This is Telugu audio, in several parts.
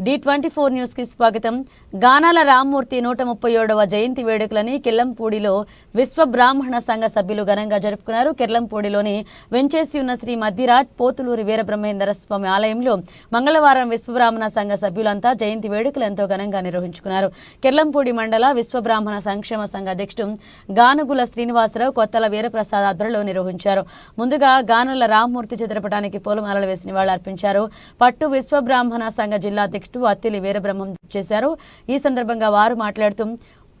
డి ట్వంటీ ఫోర్ న్యూస్కి స్వాగతం. గానాల రామ్మూర్తి నూట ముప్పై ఏడవ జయంతి వేడుకలని కిల్లంపూడిలో విశ్వ బ్రాహ్మణ సంఘ సభ్యులు ఘనంగా జరుపుకున్నారు. కిర్లంపూడిలోని వెంచేసి ఉన్న శ్రీ మధ్యరాజ్ పోతులూరి వీరబ్రహ్మేంద్ర స్వామి ఆలయంలో మంగళవారం విశ్వ బ్రాహ్మణ సంఘ సభ్యులంతా జయంతి వేడుకలు ఎంతో ఘనంగా నిర్వహించుకున్నారు. కిర్లంపూడి మండల విశ్వ బ్రాహ్మణ సంక్షేమ సంఘ అధ్యక్షుడు గానుగుల శ్రీనివాసరావు కొత్తల వీరప్రసాద్ ఆధ్వర్యంలో నిర్వహించారు. ముందుగా గానుల రామ్మూర్తి చిత్రపటానికి పూలమాలలు వేసి నివాళులర్పించారు. పట్టు విశ్వ బ్రాహ్మణ సంఘ జిల్లా అధ్యక్షుడు అత్తిలి వీరబ్రహ్మం చేశారు. ఈ సందర్భంగా వారు మాట్లాడుతూ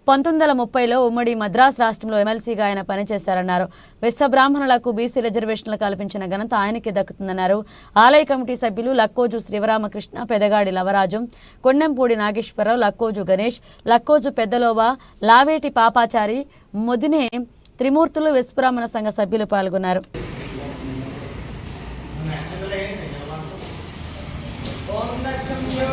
పంతొమ్మిది వందల ముప్పైలో ఉమ్మడి మద్రాస్ రాష్ట్రంలో ఎమ్మెల్సీగా ఆయన పనిచేశారన్నారు. విశ్వ బ్రాహ్మణులకు బీసీ రిజర్వేషన్లు కల్పించిన ఘనత ఆయనకి దక్కుతుందన్నారు. ఆలయ కమిటీ సభ్యులు లక్కోజు శ్రీవరామకృష్ణ పెదగాడి లవరాజు కొండెంపూడి నాగేశ్వరరావు లక్కోజు గణేష్ లక్కోజు పెద్దలోవ లావేటి పాపాచారి ముదినే త్రిమూర్తులు విశ్వబ్రాహ్మణ సంఘ సభ్యులు పాల్గొన్నారు.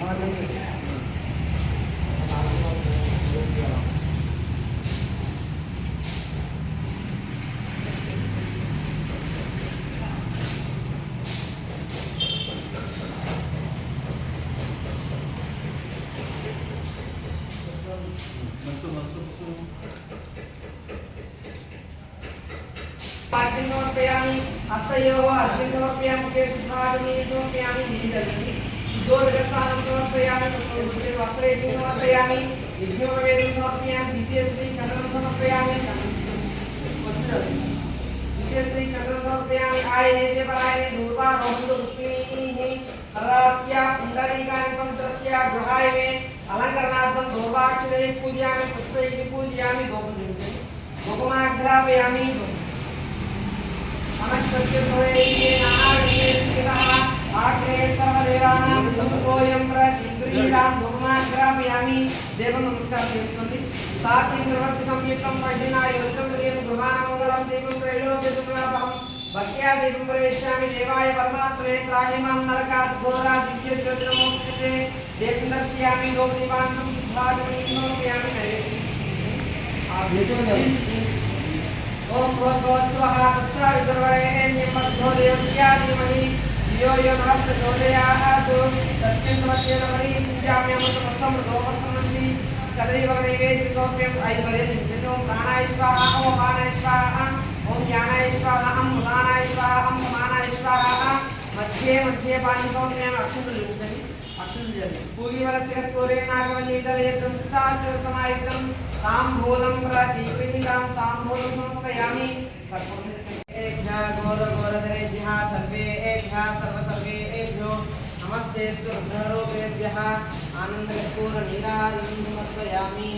पाँच रुपया में असह्य हो अस्सी रुपया मुझे सुधार में रुपया में नहीं लगेगी दोर्गस्थानं समर्पयामि पुष्पगुच्छे वस्त्रयज्ञं समर्पयामि यज्ञोपवेदं समर्पयामि द्वितीयश्री चन्द्रं समर्पयामि द्वितीयश्री चन्द्रं समर्पयामि आयने देवरायने धूपा रोहितपुष्पिणीः हरदास्य पुण्डरीकानि समुद्रस्य गृहाय मे अलङ्करणार्थं धोपाक्षरैः पूजयामि पुष्पैः पूजयामि गोपजन्ते गोपमाघ्रापयामि गोपम् अनक्षत्य भवेयेन ఆగ్రే సర్వదేవానాం భూమికోయం ప్రతి క్రీడాం భూమాన్ గ్రామయామి దేవం నమస్కారం చేసుకోండి. సాతి నిర్వర్తి సంయుక్తం పండిన యోజనం ప్రియం గృహాన మంగళం దీపం త్రైలోక్యదుర్లాభం భక్త్యా దీపం ఓం यो यो नमस्ते तो तस्मिन् नमस्ते नमः पूजाम्यमृतमस्तमृतोपसम्मन्ति तदैव नैवेद्यसौम्यम् ऐश्वर्यं ॐ प्राणाय स्वाहा ॐ अपानाय स्वाहा ॐ ज्ञानाय स्वाहा ॐ मुदानाय स्वाहा ॐ समानाय स्वाहा मध्ये मध्ये पाणिसौम्यम् अक्षुतलिष्टमि अक्षुतजलि पूगीवलसिरत्पूरेणागमनीतले संस्तार्थमायुक्तं काम प्रदीपिनिकां ताम्बूलं समर्पयामि घोर घोरधरेभ्यः सर्वेभ्यः सर्वसर्वेभ्यो नमस्तेऽस्तु रुद्ररूपेभ्यः आनन्दकपूरनीरानन्दमर्पयामि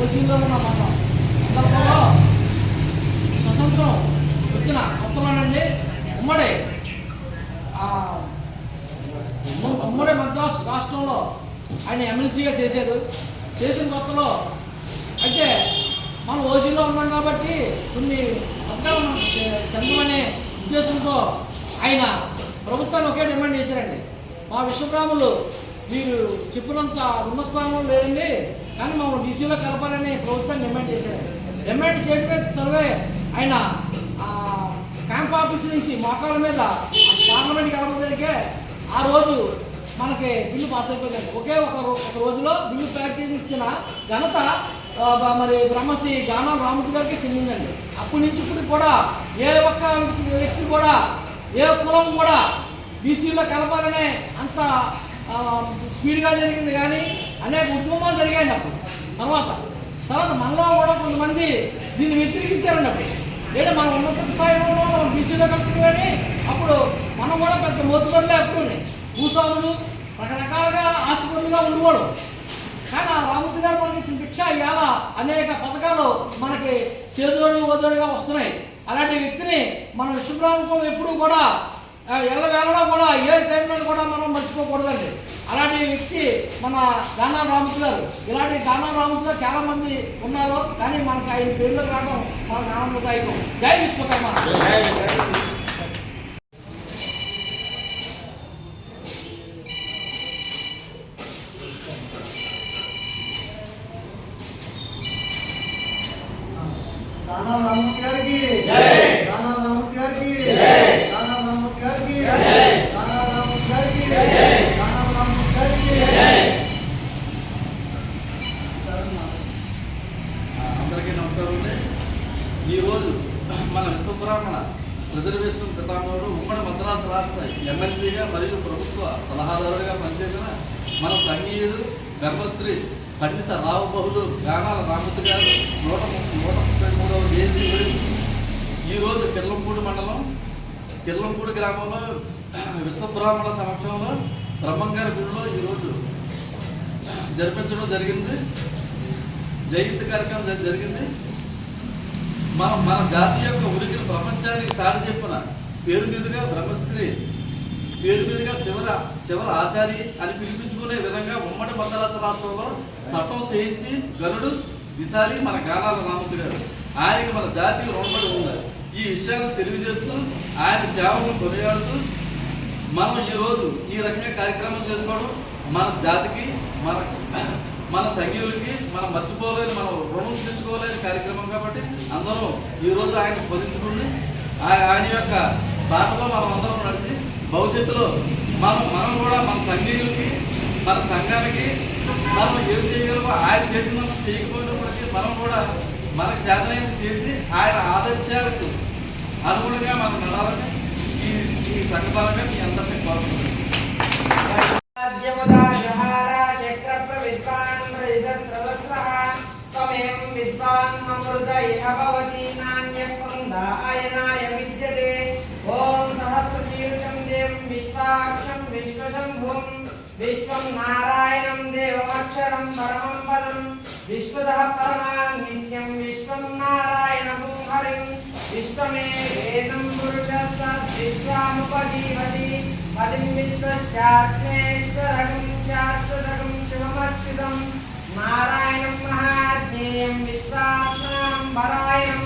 ఓసీలో ఉన్న మన సందర్భంలో స్వతంత్రం వచ్చిన కొత్తలోనండి ఉమ్మడి ఉమ్మడి మద్రాస్ రాష్ట్రంలో ఆయన ఎమ్మెల్సీగా చేశారు చేసిన కొత్తలో అయితే మనం ఓసీలో ఉన్నాం కాబట్టి కొన్ని పథకాలు చెందమనే ఉద్దేశంతో ఆయన ప్రభుత్వాన్ని ఒకే డిమాండ్ చేశారండి మా విశ్వబ్రాహ్మణులు మీరు చెప్పినంత ఉన్న స్థానంలో లేదండి. కానీ మమ్మల్ని డీసీలో కలపాలని ప్రభుత్వాన్ని డిమాండ్ చేశారు. డిమాండ్ చేయడమే తరువే ఆయన క్యాంప్ ఆఫీస్ నుంచి మోకాల మీద పార్లమెంట్ కలపడానికే ఆ రోజు మనకి బిల్లు పాస్ అయిపోయింది ఒకే ఒక ఒక రోజులో బిల్లు ప్యాక్ ఇచ్చిన ఘనత మరి బ్రహ్మశ్రీ గానం రామూర్తి గారికి చెందిందండి. అప్పటి నుంచి ఇప్పుడు కూడా ఏ ఒక్క వ్యక్తి- కూడా ఏ కులం కూడా బీసీలో కలపాలనే అంత స్పీడ్గా జరిగింది కానీ అనేక ఉద్యమాలు జరిగాయండి అప్పుడు తర్వాత తర్వాత మనలో కూడా కొంతమంది దీన్ని వ్యతిరేకించారండి అప్పుడు లేదా మనం ఉన్నత స్థాయిలో మనం బీసీలో కట్టుకుని కానీ అప్పుడు మనం కూడా పెద్ద మోతుబడులే అప్పుడు భూస్వాములు రకరకాలుగా ఆస్తిపరులుగా ఉండేవాడు కానీ ఆ రామూర్తి గారు మనకి ఇచ్చిన భిక్ష ఇవాళ అనేక పథకాలు మనకి చేదోడు వదోడుగా వస్తున్నాయి. అలాంటి వ్యక్తిని మన విశ్వబ్రాహ్మణం ఎప్పుడూ కూడా ఆ, ఎల్ల వేళలో కూడా ఏ టైంలో కూడా మనం మర్చిపోకూడదండి. అలాంటి వ్యక్తి మన దానా రామూర్తి గారు ఇలాంటి దానా రామూర్తి గారు చాలా మంది ఉన్నారు కానీ మనకు ఆయన పేర్లు రావడం మనకు ఆనందదాయకం. జై విశ్వకర్మ రానా రామూర్తి గారికి రానా రామూర్తి గారికి రానా రామూర్తి గారికి రానా రామూర్తి గారికి రానా రామూర్తి గారికి అందరికీ నమస్కారం అండి ఈరోజు మన విశ్వబ్రాహ్మణ రిజర్వేషన్ పితామహుడు ఉమ్మడి మద్రాసు రాష్ట్ర ఎమ్మెల్సీగా మరియు ప్రభుత్వ సలహాదారుడిగా పనిచేసిన మన సంగీయుడు బ్రహ్మశ్రీ పండిత రావు బహుడు గానాల రామూర్తి గారు నూట నూట ముప్పై మూడవ జయంతి ఈరోజు కిర్లంపూడి మండలం కిర్లంపూడి గ్రామంలో విశ్వబ్రాహ్మణ సమక్షంలో బ్రహ్మంగారి గుడిలో ఈరోజు జరిపించడం జరిగింది. జయంతి కార్యక్రమం జరిగింది. మన మన జాతి యొక్క ఉనికిని ప్రపంచానికి చాటి చెప్పిన పేరు మీదుగా బ్రహ్మశ్రీ పేరు మీదుగా శివర శివర ఆచారి అని పిలిపించుకునే విధంగా ఉమ్మడి మద్రాసు రాష్ట్రంలో చట్టం చేయించి గనుడు దిశాలి మన గానాల రామూర్తి గారు ఆయనకి మన జాతికి రుణపడి ఉంది? ఈ విషయాలను తెలియజేస్తూ ఆయన సేవలను కొనియాడుతూ మనం ఈరోజు ఈ రకంగా కార్యక్రమం చేసుకోవడం మన జాతికి మన మన సంఘీయులకి మనం మర్చిపోలేని మనం రుణం తెచ్చుకోలేని కార్యక్రమం కాబట్టి అందరూ ఈరోజు ఆయన స్మరించుకుని ఆయన యొక్క బాటలో మనం అందరం నడిచి భవిష్యత్తులో మనం మనం కూడా మన సంఘీయులకి మన సంఘానికి మనం ఏం చేయగలమో ఆయన చేసి మనం చేయకపోయినప్పటికీ మనం కూడా మనకు చేతనైంది చేసి ఆయన ఆదర్శాలకు అనుగుణంగా మనం నడాలని ఈ ఈ సంఘపరంగా మీ అందరినీ కోరుకుంటున్నాం విద్వాన్ మమృత ఇహ భవతి నాణ్యపృందాయనాయ విద్యతే. ఓం విశ్వాక్షం విశ్వశంభుం విశ్వం నారాయణం దేవమక్షరం పరమం పదం విశ్వతః పరమాన్ నిత్యం విశ్వం నారాయణం హరిం. విశ్వమే వేదం పురుష విశ్వాముపజీవతి పదిం విశ్వశ్చాత్మేశ్వరగం శాశ్వతగం శివమక్షితం నారాయణం మహాజ్ఞేయం విశ్వాత్మానం పరాయణం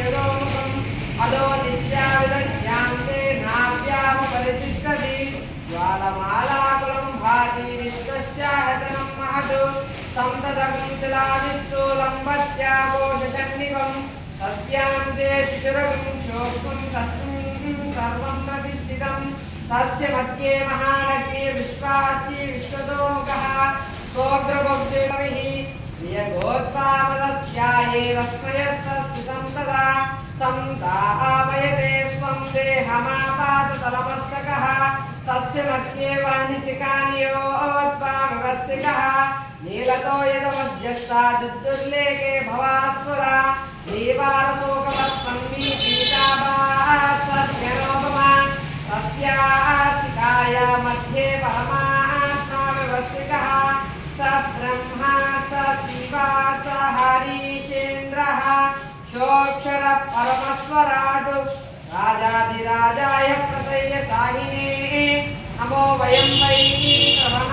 यदोमुखम् अदो निश्याविदस्यान्ते नाभ्यामुपरितिष्ठति ज्वालमालाकुलं भाति विश्वस्याहतनं महतु। सन्ततकुञ्चलानिस्तु लम्बत्याघोषसन्निकं तस्यान्ते शिशुरकुं शोकुं तस्मिन् सर्वं प्रतिष्ठितं। तस्य मध्ये महानगे विश्वाची विश्वतोमुखः। सोऽग्रभोग्रभिः नियगोत्पादस्यायेरस्मयस्वस्थितं तदा सन्तापयते स्वं देहमापाततलमस्तकः तस्य मध्ये वह्निशिखानियोत्पामवस्थितः नीलतो यदवध्यष्टादिदुर्लेखे भवास्पुरा नीवारशोकवत्सन्मीपीताभास्वज्ञनोपमा तस्याः शिखाया मध्ये परमात्मा व्यवस्थितः स ब्रह्म శోక్షర పరమస్వరాటు రాజాదిరాజాయ ప్రసయ్య సాహినే నమో వయం వై శ్రవణ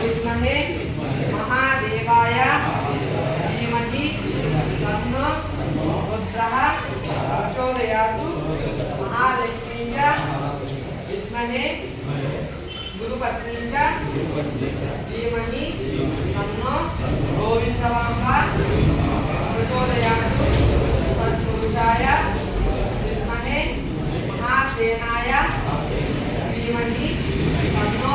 विद्महे महादेवाय, धीमहि तन्नो रुद्रः प्रचोदयातु महालक्ष्मी च विद्महे गुरुपत्नी च धीमहि तन्नो महासेनाय, धीमहि तन्नो